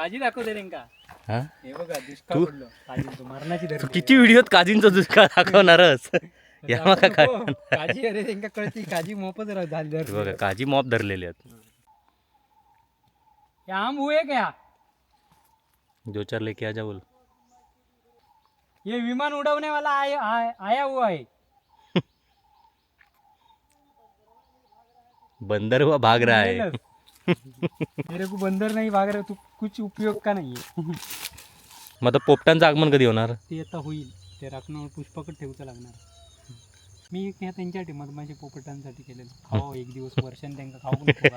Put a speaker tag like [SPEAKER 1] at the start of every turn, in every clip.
[SPEAKER 1] काजी दाखवते का
[SPEAKER 2] हा?
[SPEAKER 1] हे बघा दुष्काळ
[SPEAKER 2] तू-
[SPEAKER 1] पडलो. काजींचं मरणाची
[SPEAKER 2] तू
[SPEAKER 1] धरती
[SPEAKER 2] किती व्हिडिओत काजींचा दुष्काळ दाखवणारच या काय?
[SPEAKER 1] नको. काजी अरे त्यांका कळती काजी मोफत राह- झाली
[SPEAKER 2] हे
[SPEAKER 1] धरती.
[SPEAKER 2] बघा काजी मॉप धरलेले आहेत.
[SPEAKER 1] हे आम हुए क्या
[SPEAKER 2] जो चार लेके आ जा बोल.
[SPEAKER 1] ये विमान उडवणे वाला आया आय- आया हुआ है
[SPEAKER 2] बंदर हुआ भाग रहा है
[SPEAKER 1] मेरे को बंदर नाही भाग रहा तू कुछ उपयोग का नाही
[SPEAKER 2] मग आता पोपटांचं आगमन कधी होणार?
[SPEAKER 1] ते आता होईल ते राखणं पुष्पाकड ठेवचं लागणार. मी एक ह्या त्यांच्यासाठी मधमाशी पोपटांसाठी केलेलं. खाओ एक दिवस वर्षान त्यांना खाऊ नको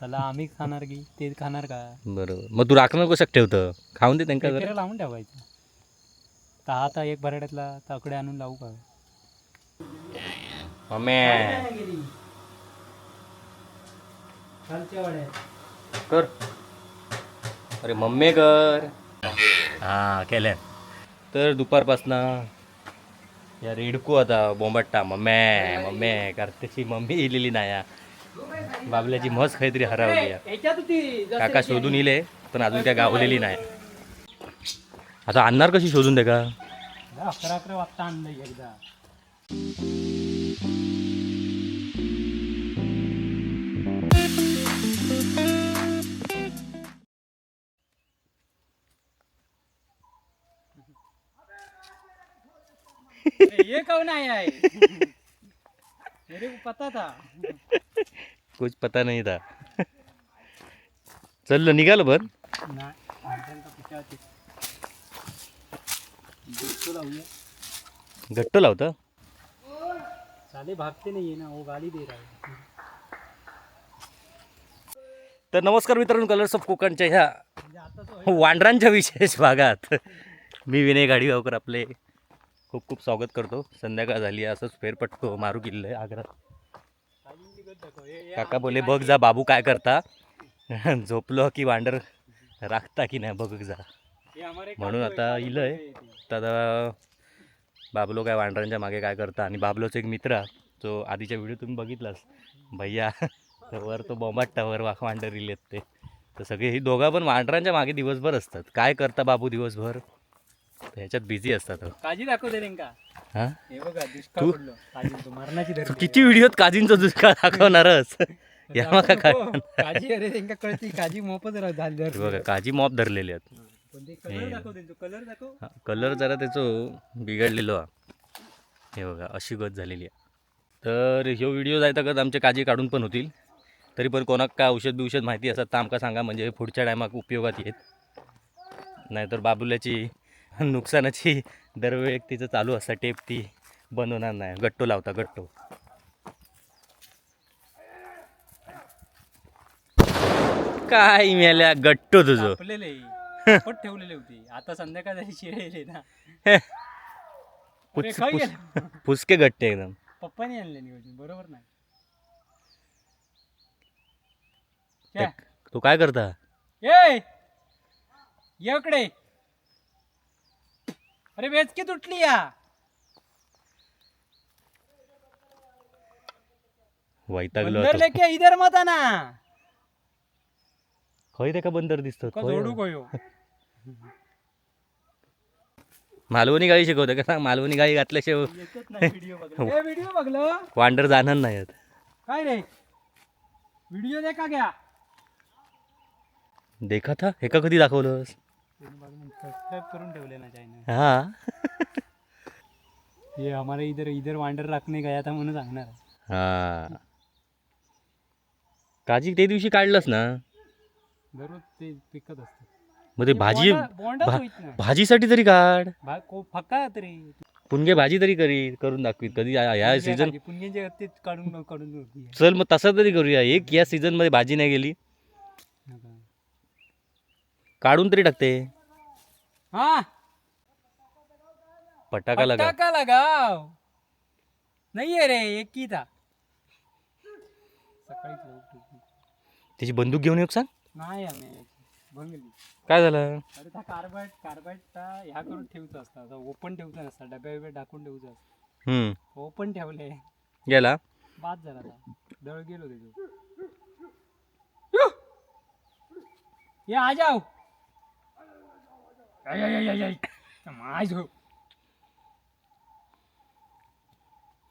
[SPEAKER 1] चला आम्ही खाणार की ते खाणार का?
[SPEAKER 2] बरोबर. मग तू राखणं कसं ठेवतं? खाऊन दे त्यांना जरा
[SPEAKER 1] पेपऱ्या लावून ठेवायचं. तर आता एक बराड्यातला ताकडे आणून लावू का?
[SPEAKER 2] मम्मी. कर. अरे मम्मी कर. हा केल्या. तर दुपारपासनं या रेडकू आता बोंबट्टा मम्मी मम्मी करतेची मम्मी इलेली नाही या. बाबल्याची मस काहीतरी हरवली काका शोधून इले पण अजून त्या गावलेली नाही. आता आणणार कशी शोधून दे का?
[SPEAKER 1] अकरा अकरा वाजता आणलं एकदा. ये कौन आया है? मेरे को पता था।
[SPEAKER 2] कुछ पता नाही था। चल निघालं.
[SPEAKER 1] दुसरं लावूया
[SPEAKER 2] घट्ट लावतं
[SPEAKER 1] साले भागते नहीं ना वो गाली दे रहा है।
[SPEAKER 2] तर नमस्कार मित्रांनो कलर्स ऑफ कोकणच्या ह्या
[SPEAKER 1] म्हणजे
[SPEAKER 2] वांढरांच्या विशेष भागात. मी विनय गाडीगावकर आपले खूप खूप स्वागत करतो. संध्याकाळ झाली आहे, असंच फेरपटको मारू किल्लं आहे काका बोले बघ जा बाबू काय करता. झोपलो की वांडर राखता की नाही बघ जा. म्हणून आता
[SPEAKER 1] इलं
[SPEAKER 2] इलंय.
[SPEAKER 1] आहे.
[SPEAKER 2] तर बाबलो काय वांडरांच्या मागे काय करता? आणि बाबलोचा एक मित्र तो आधीच्या व्हिडिओ तुम्ही बघितलास. भैया तर वर तो बोंबाटता वर वाख वांडर इलेत ते. तर सगळे ही दोघा पण वांडरांच्या मागे दिवसभर असतात. काय करता बाबू दिवसभर? ह्याच्यात बिझी असतात हो.
[SPEAKER 1] काजी दाखवते रे का
[SPEAKER 2] हा?
[SPEAKER 1] हे बघा दुष्काळ
[SPEAKER 2] तू-
[SPEAKER 1] पडलो काजींचं मरणाची
[SPEAKER 2] तू किती व्हिडिओत काजींचा दुष्काळ दाखवणारच या मग
[SPEAKER 1] दाखव
[SPEAKER 2] काय
[SPEAKER 1] नको. काजी अरे त्यांका कळती काजी मोफत राह- झाली
[SPEAKER 2] हे
[SPEAKER 1] धरती.
[SPEAKER 2] बघा काजी मॉप धरलेले आहेत.
[SPEAKER 1] पण ते कलर दाखव त्यांचं. कलर दाखव.
[SPEAKER 2] कलर जरा त्याचं बिघडलेलो. हा हे बघा अशी गत झालेली आहे. तर ह्यो व्हिडिओ जायता गत आमचे काजी काढून पण होतील. तरी पण कोणाक काय औषध बिवषध माहिती असतात तर आमका सांगा. म्हणजे पुढच्या टायमाक उपयोगात येत नाहीतर बाबुल्याची नुकसानाची दरवेळेक तिचं चालू असता टेप ती बंद होणार नाही. गट्टो लावता गट्टो. काय मेल्या गट्टो तुझं?
[SPEAKER 1] कापलेले पट ठेवलेले होते. आता संध्याकाळ शिळेले ना. अरे.
[SPEAKER 2] फुसके गट्टे एकदम.
[SPEAKER 1] पप्पाने आणले नियोजन बरोबर नाही
[SPEAKER 2] ते- तू काय करता?
[SPEAKER 1] ए येकडे अरे वेचकी तुटली या.
[SPEAKER 2] वैतागलो
[SPEAKER 1] बंदर
[SPEAKER 2] होतो
[SPEAKER 1] लेके इधर मत आना.
[SPEAKER 2] खय ते का बंदर दिसतो
[SPEAKER 1] का जोडू कोयो
[SPEAKER 2] मालवणी गाडी शिकवते का? सांग मालवणी गाडी घातल्याशिवाय
[SPEAKER 1] व्हिडिओ बघला बघलं.
[SPEAKER 2] वांडर जाणार नाही आहेत.
[SPEAKER 1] काय रे? व्हिडिओ देखा क्या?
[SPEAKER 2] देखा था? हे का कधी दाखवलंस?
[SPEAKER 1] सबस्क्राईब करून ठेवले ना चॅनल
[SPEAKER 2] हा.
[SPEAKER 1] हमारे इधर इधर वांडर रखने गया था म्हणून सांगणार.
[SPEAKER 2] हा. काजी ते दिवशी काढलंस ना?
[SPEAKER 1] दररोज ते पिकत असतं.
[SPEAKER 2] मग ते भाजी
[SPEAKER 1] बोंडाच
[SPEAKER 2] भा-
[SPEAKER 1] होईत ना.
[SPEAKER 2] भाजीसाठी तरी काढ.
[SPEAKER 1] भा- को- तरी.
[SPEAKER 2] पुणगे भाजी तरी करी करून दाखवीत. कधी या- या सीझन
[SPEAKER 1] पुण्यांचे ते काढून काढून होती
[SPEAKER 2] चल मग तसं तरी करूया. एक या सीझनमध्ये भाजी नाही गेली. काढून तरी टाकते.
[SPEAKER 1] हा.
[SPEAKER 2] पटाका लगा
[SPEAKER 1] पटाका लगाव. नाहीये रे एक की था. सकाळीच लावतो.
[SPEAKER 2] त्याची बंदूक घेऊन येऊ सांग?
[SPEAKER 1] नाही आम्ही.
[SPEAKER 2] काय झालं?
[SPEAKER 1] अरे त्या कार्बाईट कार्बाईट ह्या करून ठेवतो असता. असं ओपन ठेवतो नसता. डब्या बिब्या टाकून ठेवतो असतं.
[SPEAKER 2] हम्म.
[SPEAKER 1] ओपन ठेवले.
[SPEAKER 2] गेला?
[SPEAKER 1] बाद झाला आता. दळ गेलो त्याचं ये! आ जाओ आय, आय, आय, आय, आय. माय झो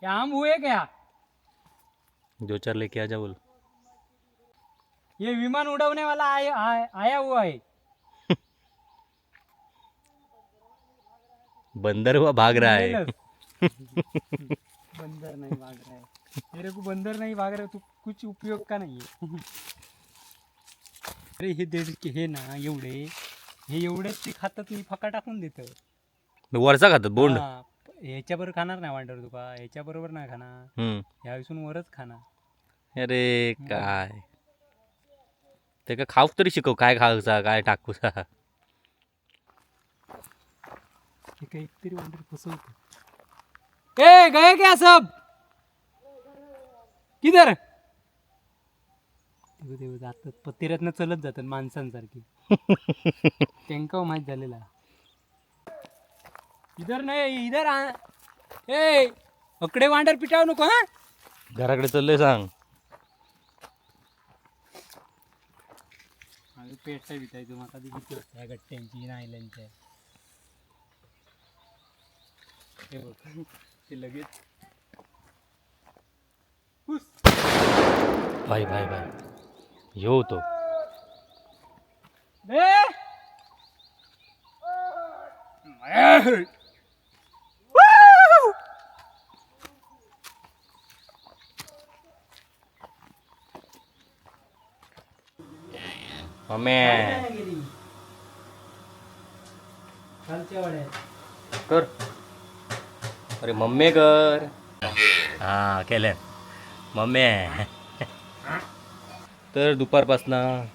[SPEAKER 1] ये आम हुए क्या?
[SPEAKER 2] दो चार लेके आ जा बोल।
[SPEAKER 1] ये विमान उड़वने वाला आया, आया, आया हुआ है।
[SPEAKER 2] बंदर हुआ भाग रहा है।
[SPEAKER 1] बंदर नहीं भाग रहा है। तेरे को बंदर नहीं भाग रहा तू कुछ उपयोग का नहीं है। अरे हे दीड हे ना एवढे हे एवढेच ते खातात मी फका टाकून देतं.
[SPEAKER 2] वरचा खातात बोंड?
[SPEAKER 1] हा, ह्याच्याबरोबर खाणार नाही वांडर तुका ह्याच्या बरोबर नाही खाणार.
[SPEAKER 2] हम्म.
[SPEAKER 1] ह्या विसून वरच खाणार.
[SPEAKER 2] अरे काय? ते का खाऊक तरी शिकव काय खायचा काय टाकूचा.
[SPEAKER 1] हे काही तरी वांडर फसवत. ए गए क्या सब? किधर? जातात पत्तेऱ्यातनं चलत जातात माणसांसारखी. त्यांका माहीत झालेला इधर नाही इधर आ ए अकडे वांडर पिटाव नको हा
[SPEAKER 2] घराकडे चाललंय सांग
[SPEAKER 1] अरे पेटता बिटायचं माका ती भीती वाटते ह्या गट्ट्यांची नायल्यांच्या हे बघ ते लगेच हुस.
[SPEAKER 2] भाई भाई भाई ह्यो होतो
[SPEAKER 1] ए! ए! Woo!
[SPEAKER 2] कर अरे मम्मी कर हा केलं मम्मी तर दुपारपासनं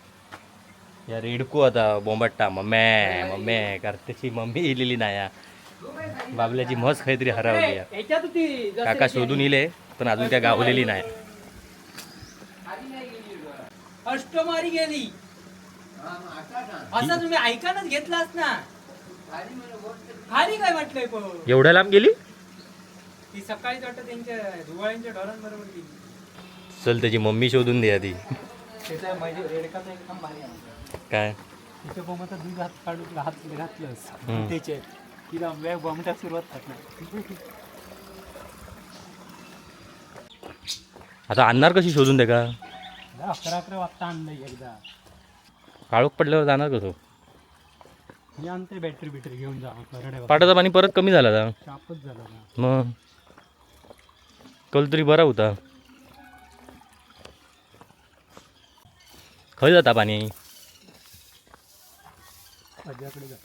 [SPEAKER 2] या रेडको आता बोंबाट्टा मम्मी मम्मी कार्तिकची मम्मी इलेली नाही या. बाबल्याची म्हस काहीतरी हरवली या. काका शोधून इले पण अजून काय गावलेली नाही.
[SPEAKER 1] अष्टमारी गेली. असं तुम्ही ऐकानच घेतलास ना. खाली काय म्हटलंय पण.
[SPEAKER 2] एवढ्या लांब गेली?
[SPEAKER 1] ती सकाळीच वाटत त्यांच्या धुवाळ्यांच्या गेली.
[SPEAKER 2] चल त्याची मम्मी शोधून द्या ती
[SPEAKER 1] त्याचा माझे रेडकाचा एकदम भारी आहे.
[SPEAKER 2] काय?
[SPEAKER 1] बोमाचा दूध हात काढून हात घातलंस
[SPEAKER 2] हम्म.
[SPEAKER 1] त्याचे. तिला आंब्या सुरुवात
[SPEAKER 2] आता आणणार कशी शोधून दे का?
[SPEAKER 1] अकरा अकरा वाजता आणलंय एकदा.
[SPEAKER 2] काळोख पडल्यावर जाणार कसं
[SPEAKER 1] मी आणते बॅटरी बिटरी घेऊन जा करड्या
[SPEAKER 2] पाटाचं पाणी परत कमी झालं आता.
[SPEAKER 1] शापच झाला ना.
[SPEAKER 2] मग? कल तरी बरा होता. खय जाता पाणी.
[SPEAKER 1] आज्याकडे जा.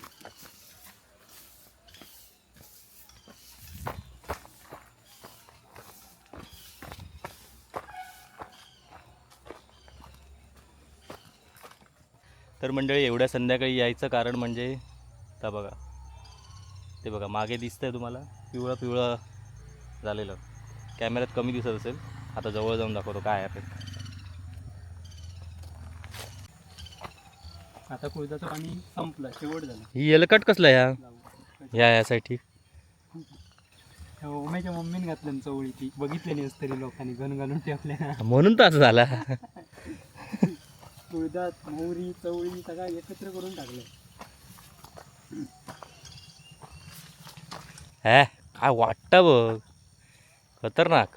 [SPEAKER 2] तर मंडळी एवढ्या संध्याकाळी यायचं कारण म्हणजे आता बघा. ते बघा मागे दिसतंय तुम्हाला पिवळं पिवळं झालेलं. कॅमेऱ्यात कमी दिसत असेल. आता जवळ जाऊन दाखवतो काय आहे
[SPEAKER 1] आता कुळदाचं पाणी संपलं शेवट झालं.
[SPEAKER 2] ही एलकट कसलं या. या यासाठी.
[SPEAKER 1] त्या ओम्याच्या मम्मीने घातलं ना चवळी ती. बघितली नाही तरी लोकांनी गण घालून ठेवल्या
[SPEAKER 2] म्हणून तर असं झाला.
[SPEAKER 1] तुळदात मोहरी चवळी सगळं एकत्र करून टाकलं
[SPEAKER 2] हॅ काय वाटतं बघ. खतरनाक.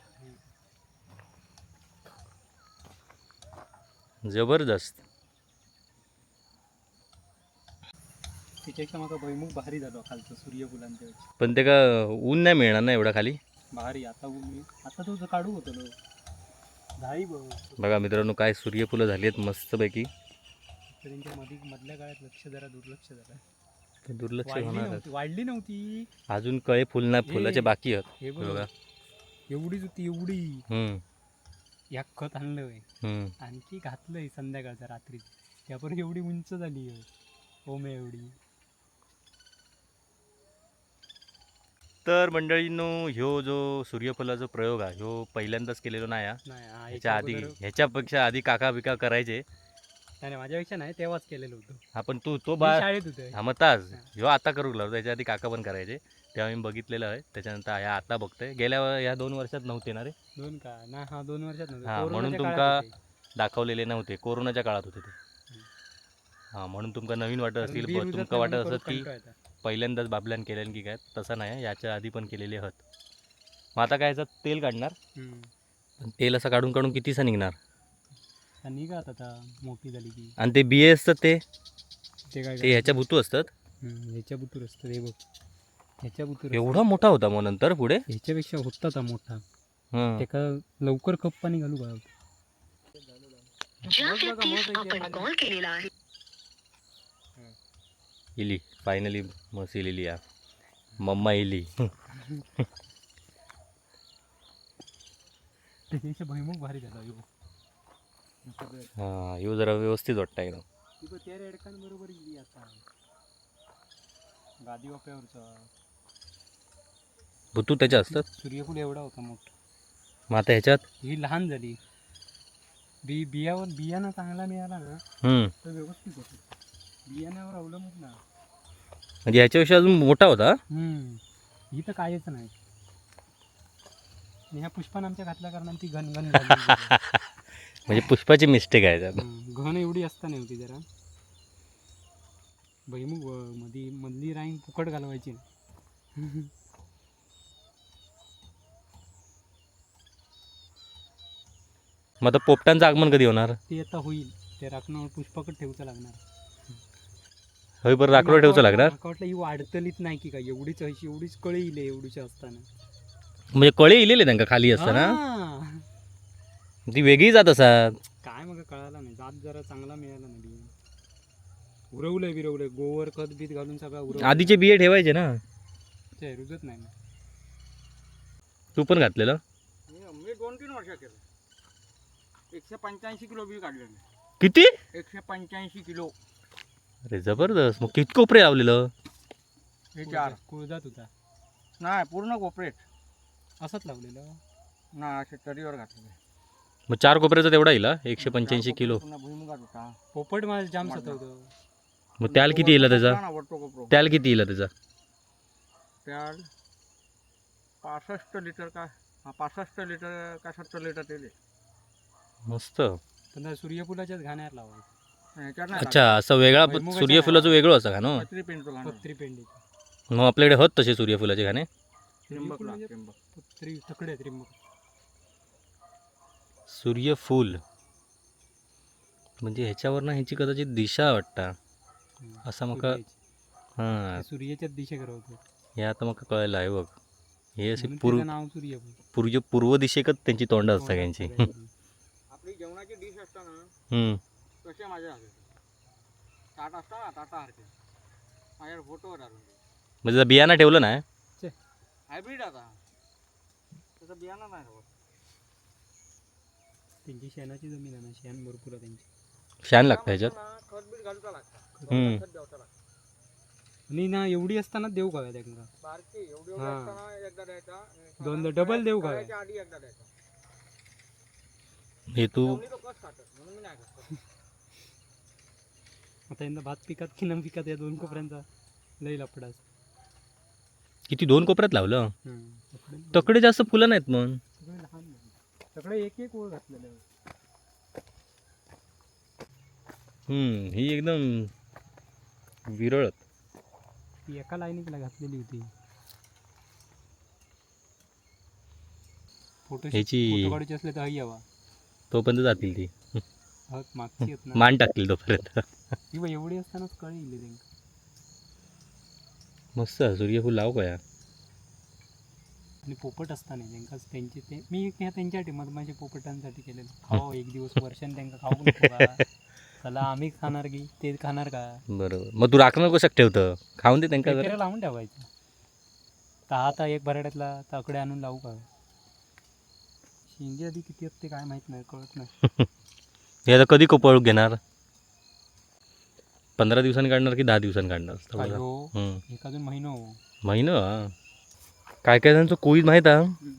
[SPEAKER 2] जबरदस्त.
[SPEAKER 1] त्याच्यापेक्षा माझा भैमुख भारी झालो खालचं सूर्यफुलांच्या वेळेस.
[SPEAKER 2] पण ते का ऊन नाही मिळणार ना एवढा खाली?
[SPEAKER 1] भारी आता ऊन आता तो काढू होतो लो झाडी बघ
[SPEAKER 2] बघा मित्रांनो काय सूर्यफुलं झाली आहेत मस्तपैकी.
[SPEAKER 1] त्यांच्या मध्ये मधल्या काळात लक्ष जरा दुर्लक्ष झालं
[SPEAKER 2] ते दुर्लक्ष
[SPEAKER 1] वाढली
[SPEAKER 2] होणार
[SPEAKER 1] नव्हती वाढली नव्हती.
[SPEAKER 2] अजून कळे फुल नाही फुलाचे
[SPEAKER 1] हे-
[SPEAKER 2] बाकी आहेत.
[SPEAKER 1] हे
[SPEAKER 2] हे
[SPEAKER 1] बघ.
[SPEAKER 2] बघा.
[SPEAKER 1] एवढीच होती एवढी.
[SPEAKER 2] हम्म,
[SPEAKER 1] या खत आणलंय
[SPEAKER 2] हम्म.
[SPEAKER 1] आणखी घातलंय संध्याकाळच्या रात्री त्यापर एवढी उंच झाली आहे ओमे एवढी.
[SPEAKER 2] तर मंडळींनो ह्यो जो सूर्यफुलाचा प्रयोग आहे ह्यो पहिल्यांदाच केलेलो नाही हा.
[SPEAKER 1] नाही हा,
[SPEAKER 2] ह्याच्या
[SPEAKER 1] याच्या
[SPEAKER 2] आधी ह्याच्यापेक्षा आधी काका बिका करायचे.
[SPEAKER 1] नाही माझ्यापेक्षा नाही तेव्हाच केलेलं होतं.
[SPEAKER 2] आपण तू तो
[SPEAKER 1] मी
[SPEAKER 2] बा
[SPEAKER 1] शाळेत होतं.
[SPEAKER 2] हा ह्यो आता करू लागलो. त्याच्या आधी काका पण करायचे. तेव्हा मी बघितलेलं आहे. त्याच्यानंतर ह्या आता बघतोय. गेल्या व- ह्या दोन वर्षात नव्हते ना रे?
[SPEAKER 1] दोन का? ना हा दोन वर्षात नव्हतं.
[SPEAKER 2] हा, म्हणून तुमका-
[SPEAKER 1] होते.
[SPEAKER 2] दाखवलेले नव्हते. कोरोनाच्या काळात होते ते. हां म्हणून तुमका नवीन वाटत
[SPEAKER 1] कारण
[SPEAKER 2] असतील
[SPEAKER 1] बी
[SPEAKER 2] तुमका
[SPEAKER 1] नाही
[SPEAKER 2] वाटत
[SPEAKER 1] म्हणून
[SPEAKER 2] असत की
[SPEAKER 1] कंटाळा येता.
[SPEAKER 2] पहिल्यांदाच बाबल्यान केल्यान की काय तसं नाही याच्या आधी पण केलेले आहात मग आता काय याचं तेल काढणार. पण तेल असं काढून काढून कितीसा निघणार?
[SPEAKER 1] निघात आता मोठी झाली की.
[SPEAKER 2] आणि ते बिये असतात ते?
[SPEAKER 1] ते काय
[SPEAKER 2] ते ह्याच्या भुतू असतात?
[SPEAKER 1] हम्म, ह्याच्या बुतूर असतं हे बघ. ह्याच्या बुतूर
[SPEAKER 2] एवढा मोठा होता मग नंतर पुढे?
[SPEAKER 1] ह्याच्यापेक्षा होता हा मोठा.
[SPEAKER 2] हं.
[SPEAKER 1] त्याका लवकर कप पाणी घालू का?
[SPEAKER 3] ज्या व्यक्तीस आपण कॉल केलेला आहे.
[SPEAKER 2] इली. फायनली मस्त इलेली या. मम्मा इली.
[SPEAKER 1] भैमुख भारी झाला.
[SPEAKER 2] हां ह्यो जरा व्यवस्थित वाटतं एकदम.
[SPEAKER 1] त्या रेडकांबरोबर गेली आता. गादी वाप्यावरचा
[SPEAKER 2] भुतू त्याच्या असतात?
[SPEAKER 1] सूर्यफूल एवढा होता मोठा.
[SPEAKER 2] मग आता ह्याच्यात?
[SPEAKER 1] ही लहान झाली. बी बियावर बियाणं चांगला मिळाला ना. तर व्यवस्थित होतं. बियाण्यावर अवलंबून ना.
[SPEAKER 2] म्हणजे ह्याच्यापेक्षा अजून मोठा होता?
[SPEAKER 1] हम्म. ही तर कायच नाही ह्या पुष्पान आमच्या घातल्या कारण ती घन घन.
[SPEAKER 2] म्हणजे पुष्पाची मिस्टेक आहे त्यात.
[SPEAKER 1] घन एवढी असता नाही होती जरा भैमुख मधी मधली राईन फुकट घालवायची.
[SPEAKER 2] मग आता पोपटांचं आगमन कधी होणार?
[SPEAKER 1] ते आता होईल. ते राखणं पुष्पाकट ठेवचं लागणार.
[SPEAKER 2] होय बरं राखडं ठेवचं लागणार?
[SPEAKER 1] वाटलं ही वाढतलीच नाही की काय एवढीच अशी एवढीच कळी येईल एवढीच असताना.
[SPEAKER 2] म्हणजे कळे इलेले त्यांका खाली असताना?
[SPEAKER 1] हा.
[SPEAKER 2] ती वेगळी जात असतात
[SPEAKER 1] काय मग कळालं नाही जात जरा चांगला मिळाला नाही बिया. उरवलंय बिरवलंय गोवर खत बीत घालून सगळा उरव
[SPEAKER 2] आधीचे बिये ठेवायचे ना?
[SPEAKER 1] रुजत नाही ना.
[SPEAKER 2] तू पण घातलेलं?
[SPEAKER 4] मी दोन तीन वर्ष केलं. एकशे पंच्याऐंशी किलो बी काढले
[SPEAKER 2] किती?
[SPEAKER 4] एकशे पंच्याऐंशी किलो.
[SPEAKER 2] अरे जबरदस्त. मग किती कोपरे लावलेलं?
[SPEAKER 4] हे चार.
[SPEAKER 1] कुळजात होता.
[SPEAKER 4] नाही पूर्ण कोपरेट
[SPEAKER 1] असंच लावलेलं?
[SPEAKER 4] ना असे तरीवर घातलेले.
[SPEAKER 2] मग चार कोपऱ्याचा तेवढा येईल हा? एकशे पंच्याऐंशी किलो.
[SPEAKER 4] पुन्हा भुईमुगात होता.
[SPEAKER 1] पोपट मला जाम. सतवतं.
[SPEAKER 2] मग त्याला किती येईल त्याचा?
[SPEAKER 4] ना वरतो कोपरो.
[SPEAKER 2] त्याला किती येईल त्याचा?
[SPEAKER 4] त्याल पासष्ट लिटर का हा पासष्ट लिटर का सत्तर लिटर तेल आहे.
[SPEAKER 2] मस्त.
[SPEAKER 1] पण त्या सूर्यफुलाच्याच घाण्यावर लावायचं.
[SPEAKER 4] नाही
[SPEAKER 2] अच्छा असं वेगळा प-
[SPEAKER 1] भुईमुगाच्या
[SPEAKER 2] सूर्यफुलाचं वेगळं असं ना?
[SPEAKER 4] पत्री घालून.
[SPEAKER 1] पत्री पेंडीची
[SPEAKER 2] मग आपल्याकडे होत तसे सूर्यफुलाचे
[SPEAKER 1] म्हणजे. पत्री तकडे त्रिंबक
[SPEAKER 2] सूर्यफूल. म्हणजे ह्याच्यावर ह्याची कदाचित दिशा वाटता. असं मका
[SPEAKER 1] सूर्याची.
[SPEAKER 2] हां.
[SPEAKER 1] ते सूर्याच्याच दिशेकडे होतं
[SPEAKER 2] हे आता मग कळलं आहे बघ. हे असे
[SPEAKER 1] म्हणून
[SPEAKER 2] पूर्व
[SPEAKER 1] त्याचं नाव सूर्यफूल.
[SPEAKER 2] पूर्व पूर्व दिशेकच त्यांची तोंड असतात सगळ्यांची
[SPEAKER 4] आपली जेवणाची डिश असताना
[SPEAKER 2] हम्म.
[SPEAKER 4] तसे माझ्या हातात ताट असता ना ताटासारखे माझ्यावर फोटोवर आलो
[SPEAKER 2] म्हणजे जर बियाणं ठेवलं ना?
[SPEAKER 4] हायब्रिड आता. तसं बियाणं नाही हवं
[SPEAKER 1] त्यांची शेणाची जमीन आहे ना शेण भरपूर आहे त्यांची.
[SPEAKER 2] शान लागतं ह्याच्यात?
[SPEAKER 4] खत बीट घालता लागतं
[SPEAKER 2] हम्म.
[SPEAKER 4] खत द्यावं लागतं.
[SPEAKER 1] आणि ना एवढी असताना देऊ का त्यांना
[SPEAKER 4] बारकी एवढी एवढी
[SPEAKER 1] हा.
[SPEAKER 4] असताना एकदा द्यायचा.
[SPEAKER 1] दोनदा देऊ का?
[SPEAKER 4] खायच्या आधी एकदा द्यायचा.
[SPEAKER 2] हे तू
[SPEAKER 4] जवणी तो कस खातात म्हणून मी नाही खात.
[SPEAKER 1] आता यंदा भात पिकात की न पिकात या दोन कोपऱ्यांचा लई लपडाच
[SPEAKER 2] किती दोन कोपऱ्यात लावलं.
[SPEAKER 1] तकडे
[SPEAKER 2] तकडे जास्त फुलं नाहीत मग?
[SPEAKER 1] सगळे लहान झाले. सगळे एक एक ओळ घातलेले आहे.
[SPEAKER 2] हम्म, ही एकदम विरळ
[SPEAKER 1] ती एका लाईनीला घातलेली होती. फोटो
[SPEAKER 2] ह्याची-
[SPEAKER 1] फोटो काढायचे असले तर हई यावा
[SPEAKER 2] तोपर्यंत जातील ती. मान टाकतील तोपर्यंत.
[SPEAKER 1] एवढी असतानाच कळी
[SPEAKER 2] मस्त सूर्यफूल लाव का
[SPEAKER 1] आणि पोपट असताना त्यांकाच त्यांचे ते मी एक ह्या त्यांच्या मधमाशे पोपटांसाठी केलेलं. खाऊ एक दिवस वर्षान त्यांना खाऊ चला आम्ही खाणार की? ते खाणार का?
[SPEAKER 2] बरोबर. मग तू राखणं कसं ठेवतं खाऊन दे त्यांना जरा
[SPEAKER 1] लावून ठेवायचं. तर आता एक बराड्यातला ताकडे आणून लावू का? शेंगे आधी किती आहेत ते काय माहीत नाही कळत नाही.
[SPEAKER 2] हे आता कधी कोपळ घेणार? पंधरा दिवसांनी काढणार की दहा दिवसांनी काढणार?
[SPEAKER 1] हो
[SPEAKER 2] हम्म.
[SPEAKER 1] एक अजून महिना हो.
[SPEAKER 2] महिना? हा. काय काय जणांचं कोळीत माहीत आहे?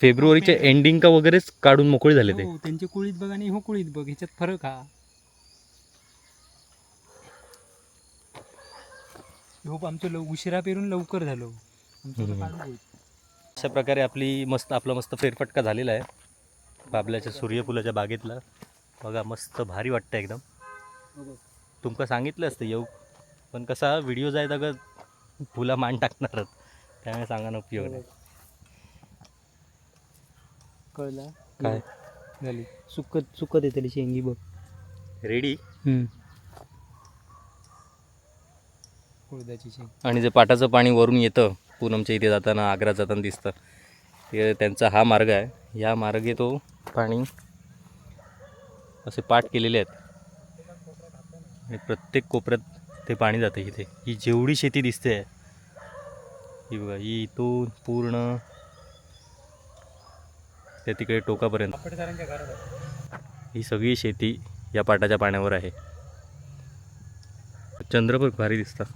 [SPEAKER 2] फेब्रुवारीच्या एंडिंग का वगैरेच काढून मोकळे झाले ते.
[SPEAKER 1] हो, त्यांचे कुळीत बघ आणि हो कुळीत बघ ह्याच्यात फरक हा. हो आमचं लव उशिरा पेरून लवकर झालो. आमचं तर
[SPEAKER 2] हम्म.
[SPEAKER 1] काढू होईल.
[SPEAKER 2] अशा प्रकारे आपली मस्त आपला मस्त फेरफटका झालेला आहे. बाबल्याच्या सूर्यफुलाच्या बागेतला. बघा मस्त भारी वाटतं एकदम.
[SPEAKER 1] हो.
[SPEAKER 2] तुमका सांगितलं असतं येऊ. पण कसा व्हिडिओ जाय का फुला मान टाकणारच त्यामुळे सांगायला उपयोग नाही
[SPEAKER 1] कळला?
[SPEAKER 2] काय?
[SPEAKER 1] झाली. सुकत सुकत येतली शेंगी बघ.
[SPEAKER 2] रेडी
[SPEAKER 1] उडदाची शेंग.
[SPEAKER 2] आणि जे पाटाचं पाणी वरून येतं पूनमच्या इथे जाताना आग्रा जाताना दिसतं ते त्यांचा हा मार्ग आहे. ह्या मार्गे तो पाणी असे पाठ केलेले आहेत. आणि प्रत्येक कोपऱ्यात ते पाणी जातं इथे. ही जेवढी शेती दिसते आहे ही बघा ही इथून पूर्ण त्या तिकडे टोकापर्यंत. ही सगळी शेती या पाटाच्या पाण्यावर आहे. चंद्रपूर भारी दिसतात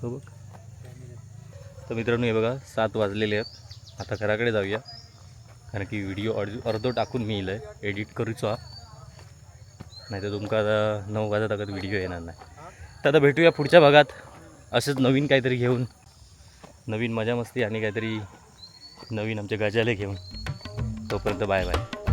[SPEAKER 2] तो हो बघ. तर मित्रांनो हे बघा सात वाजलेले आहेत. आता घराकडे जाऊया. कारण की व्हिडिओ अर्ध अर्धो टाकून मी येईल एडिट करूचो. नाही तर तुमका आता नऊ वाजा अगत व्हिडिओ येणार नाही. तर आता भेटूया पुढच्या भागात. असंच नवीन काहीतरी घेऊन. नवीन मजा मस्ती आणि काहीतरी नवीन आमच्या गजाले घेऊन. तोपर्यंत बाय बाय.